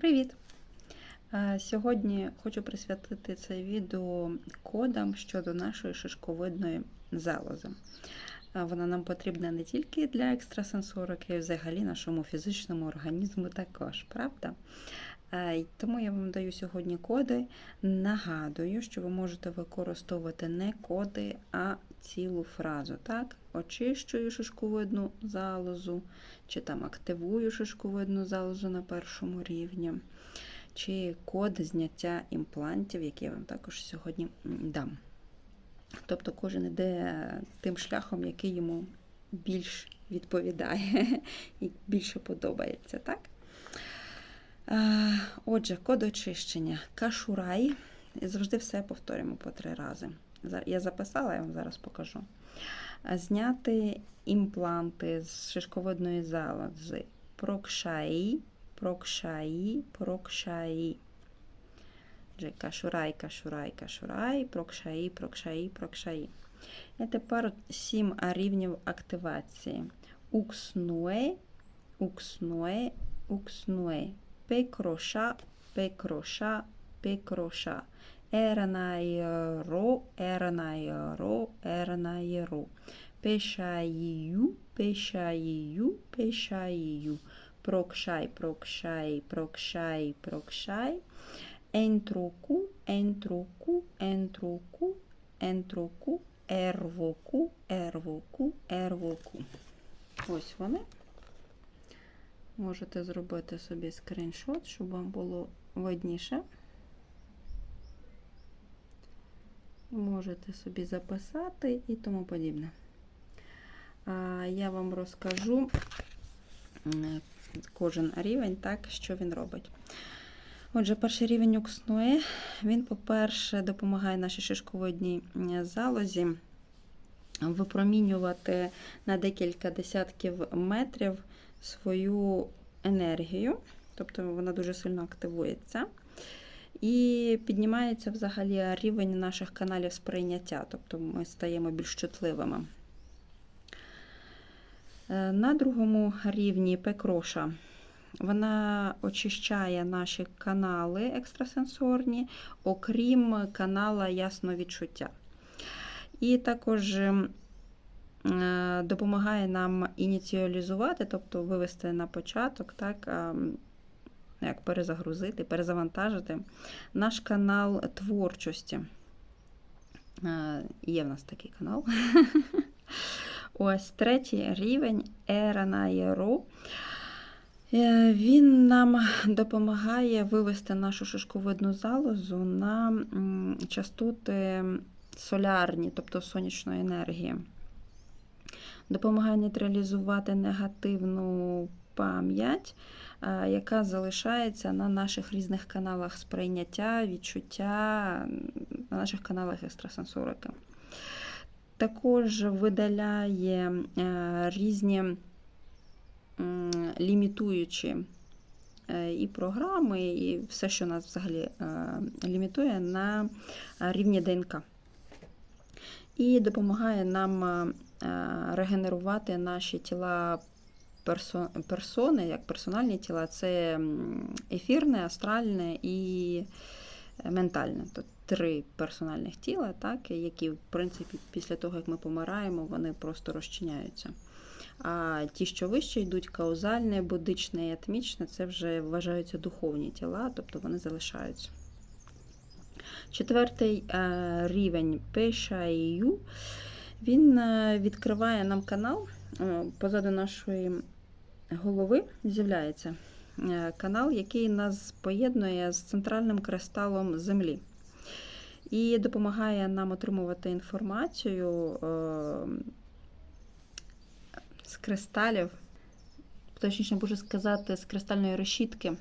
Привіт! Е, Сьогодні хочу присвятити це відео кодам щодо нашої шишковидної залози. Е, Вона нам потрібна не тільки для екстрасенсорики, а й взагалі нашому фізичному організму також, правда? Е, Тому я вам даю сьогодні коди. Нагадую, що ви можете використовувати не коди, а цілу фразу. Так? Очищую шишковидну залозу, чи там активую шишковидну залозу на першому рівні, чи код зняття імплантів, який я вам також сьогодні дам. Тобто кожен йде тим шляхом, який йому більш відповідає і більше подобається. так? Е, Отже, код очищення. Кашурай. І завжди все повторюємо по три рази. Я записала, я вам зараз покажу. Е, Зняти імпланти з шишковидної залози. Прокшаї, прокшаї, прокшаї. Кашурай, кашурай, кашурай, прокшаї, прокшаї, прокшаї. І тепер сім рівнів активації. Укснуе, укснуе, укснуе. Пекроша, пекроша, пекроша. Еранайро, еранайро, еранайро. Пешаїю, пешаїю, пешаїю. Прокшай, прокшай, прокшай, прокшай. Ентроку, ентроку, ентроку, ентроку, ервоку, ервоку, ервоку. Ось вони. Можете зробити собі скріншот, щоб вам було видніше. Можете собі записати і тому подібне. А я вам розкажу кожен рівень, так, що він робить. Отже, перший рівень укснує. Він, по-перше, допомагає нашій шишковидній м, залозі випромінювати на декілька десятків метрів свою енергію, тобто вона дуже сильно активується. І піднімається взагалі рівень наших каналів сприйняття, тобто ми стаємо більш чутливими. Е, На другому рівні пекроша. Вона очищає наші канали екстрасенсорні, окрім канала ясновідчуття. І також ем, е, допомагає нам ініціалізувати, тобто вивести на початок, так, ем, як перезагрузити, перезавантажити наш канал творчості. Е, Є в нас такий канал. Ось третій рівень Еранаєру. Е, Він нам допомагає вивести нашу шишковидну залозу на частоти солярні, тобто сонячної енергії. Допомагає нейтралізувати негативну пам'ять, е, яка залишається на наших різних каналах сприйняття, відчуття, на наших каналах екстрасенсорики. Також видаляє е, різні лімітуючі е, і програми, і все, що нас взагалі лімітує на рівні ДНК. І допомагає нам е, регенерувати наші тіла персони, як персональні тіла, це ефірне, астральне і ментальне. Тобто три персональних тіла, так, які, в принципі, після того, як ми помираємо, вони просто розчиняються. А ті, що вище йдуть, каузальне, будичне і атмічне, це вже вважаються духовні тіла, тобто вони залишаються. Четвертий е, рівень Пешаю, він е, відкриває нам канал е, позаду нашої голови з'являється канал, який нас поєднує з центральним кристалом Землі. І допомагає нам отримувати інформацію з кристалів, точніше, можу сказати, з кристальної решітки.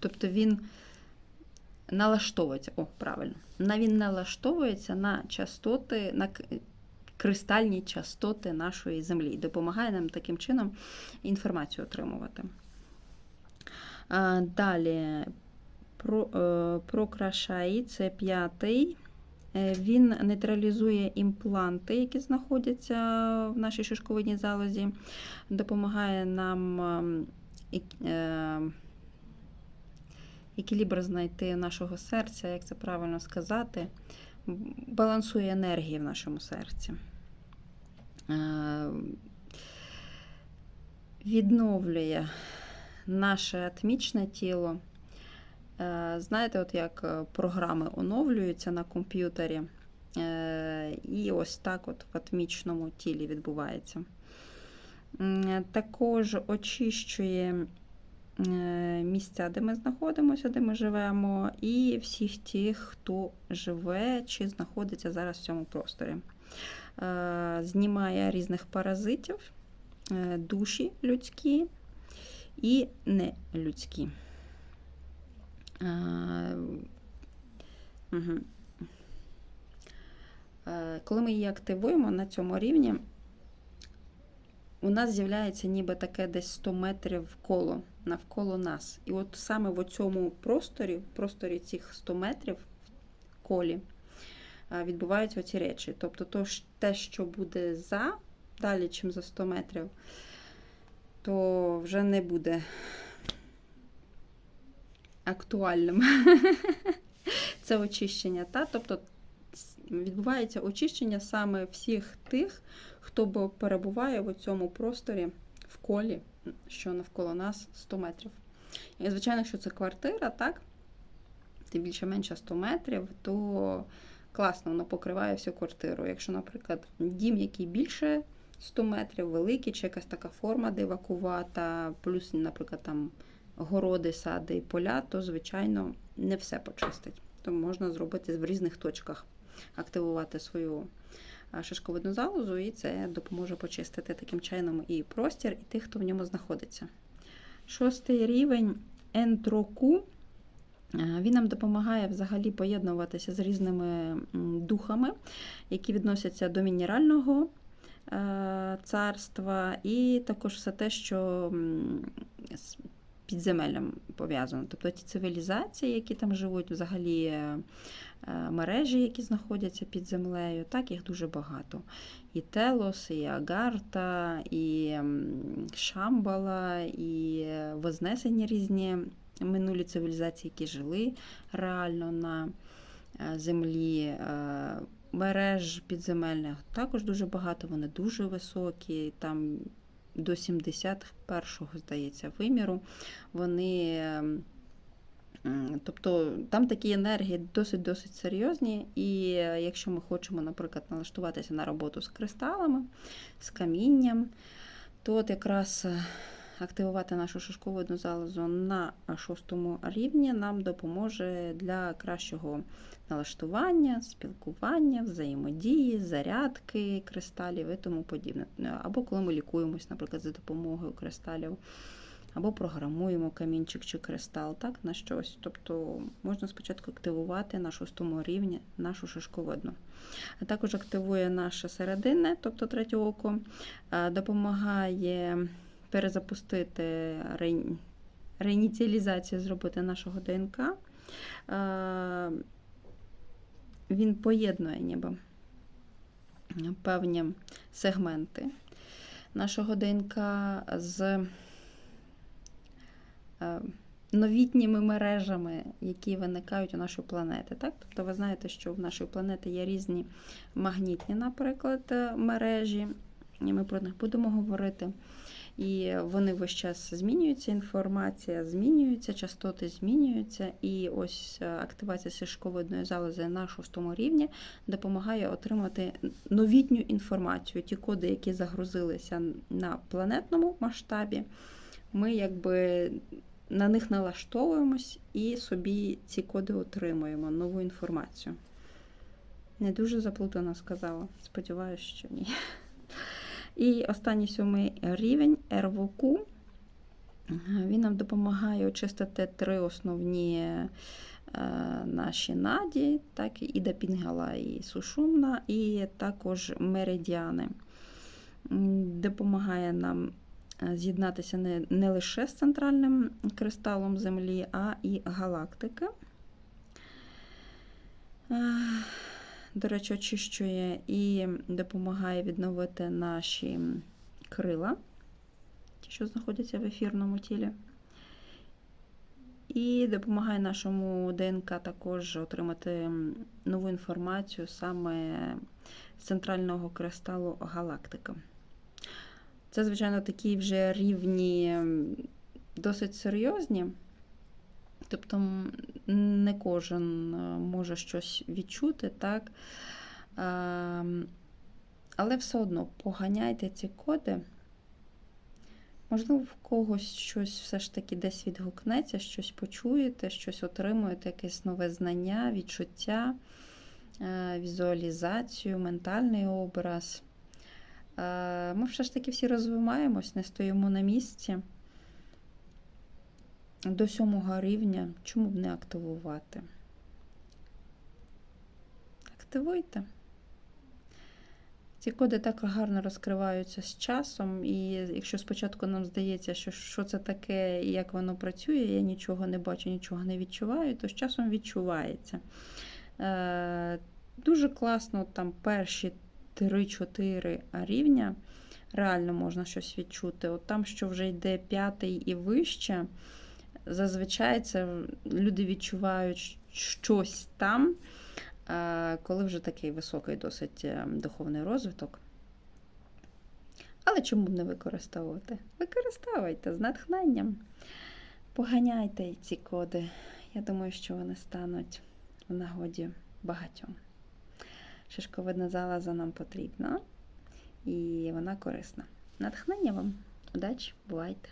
Тобто він налаштовується, о, правильно, він налаштовується на частоти, на кристальні частоти нашої землі. Допомагає нам таким чином інформацію отримувати. Далі про, е, прокрашай, це п'ятий. Е, Він нейтралізує імпланти, які знаходяться в нашій шишковидній залозі, допомагає нам ем, е, екілібр знайти нашого серця, як це правильно сказати, балансує енергії в нашому серці. Е, Відновлює наше атмічне тіло. Е, Знаєте, от як е, програми оновлюються на комп'ютері, і ось так от в атмічному тілі відбувається. Також очищує місця, де ми знаходимося, де ми живемо, і всіх тих, хто живе чи знаходиться зараз в цьому просторі. Е, Знімає різних паразитів, е, душі людські і нелюдські. Е. Е, Коли ми її активуємо на цьому рівні, у нас з'являється ніби таке десь 100 метрів коло навколо нас. І от саме в цьому просторі, в просторі цих 100 метрів в колі, відбуваються оці речі. Тобто то, те, що буде за, далі, чим за 100 метрів, то вже не буде актуальним. Це очищення. Та? Тобто відбувається очищення саме всіх тих, хто перебуває в цьому просторі в колі, що навколо нас 100 метрів. І, звичайно, якщо це квартира, так, тим більше менше 100 метрів, то класно, воно покриває всю квартиру. Якщо, наприклад, дім, який більше 100 метрів, великий, чи якась така форма дивакувата, плюс, наприклад, там городи, сади і поля, то, звичайно, не все почистить. То можна зробити в різних точках, активувати свою шишковидну залозу, і це допоможе почистити таким чином і простір, і тих, хто в ньому знаходиться. Шостий рівень ентроку. Е, Він нам допомагає взагалі поєднуватися з різними духами, які відносяться до мінерального е, царства, і також все те, що з підземеллям пов'язано. Тобто ті цивілізації, які там живуть, взагалі е, е, мережі, які знаходяться під землею, так їх дуже багато. І Телос, і Агарта, і Шамбала, і е, Вознесені різні минулі цивілізації, які жили реально на е, землі. Е, Мереж підземельних також дуже багато, вони дуже високі, там до 71-го, здається, виміру. Вони, ем, тобто там такі енергії досить-досить серйозні. І е, якщо ми хочемо, наприклад, налаштуватися на роботу з кристалами, з камінням, то от якраз е, активувати нашу шишковидну залозу на шостому рівні нам допоможе для кращого налаштування, спілкування, взаємодії, зарядки кристалів і тому подібне. Або коли ми лікуємось, наприклад, за допомогою кристалів, або програмуємо камінчик чи кристал так, на щось. Тобто можна спочатку активувати на шостому рівні нашу шишковидну. А також активує наше серединне, тобто третє око, допомагає перезапустити реініціалізацію зробити нашого ДНК. Він поєднує ніби певні сегменти нашого ДНК з новітніми мережами, які виникають у нашої планети. Так? Тобто ви знаєте, що в нашої планети є різні магнітні, наприклад, е, мережі, і ми про них будемо говорити. І вони весь час змінюються, інформація змінюється, частоти змінюються. І ось е, активація сішковидної залози на шостому рівні допомагає отримати новітню інформацію. Ті коди, які загрузилися на планетному масштабі, ми якби на них налаштовуємось і собі ці коди отримуємо, нову інформацію. Не дуже заплутано сказала. Сподіваюся, що ні. І останній сьомий рівень РВК. Він нам допомагає очистити три основні е, наші наді, так, Іда Пінгала і Сушумна, і також меридіани. Допомагає нам з'єднатися не, не лише з центральним кристалом Землі, а і галактики. Е, До речі, очищує і допомагає відновити наші крила, ті, що знаходяться в ефірному тілі. І допомагає нашому ДНК також отримати нову інформацію саме з центрального кристалу галактика. Це, звичайно, такі вже рівні досить серйозні. Тобто не кожен е, може щось відчути, так? Ем, Але все одно поганяйте ці коди. Можливо, в когось щось все ж таки десь відгукнеться, щось почуєте, щось отримуєте, якесь нове знання, відчуття, е, візуалізацію, ментальний образ. Е, Ми все ж таки всі розвиваємось, не стоїмо на місці. До сьомого рівня, чому б не активувати? Активуйте. Ці коди так гарно розкриваються з часом, і якщо спочатку нам здається, що що це таке і як воно працює, я нічого не бачу, нічого не відчуваю, то з часом відчувається. Е, Дуже класно там перші 3-4 рівня реально можна щось відчути. От там, що вже йде п'ятий і вище, зазвичай це люди відчувають щось там. Е, коли вже такий високий досить е, духовний розвиток. Але чому б не використовувати? Використовуйте з натхненням. Поганяйте ці коди. Я думаю, що вони стануть в нагоді багатьом. Шишковидна залоза нам потрібна і вона корисна. Натхнення вам. Удачі, бувайте!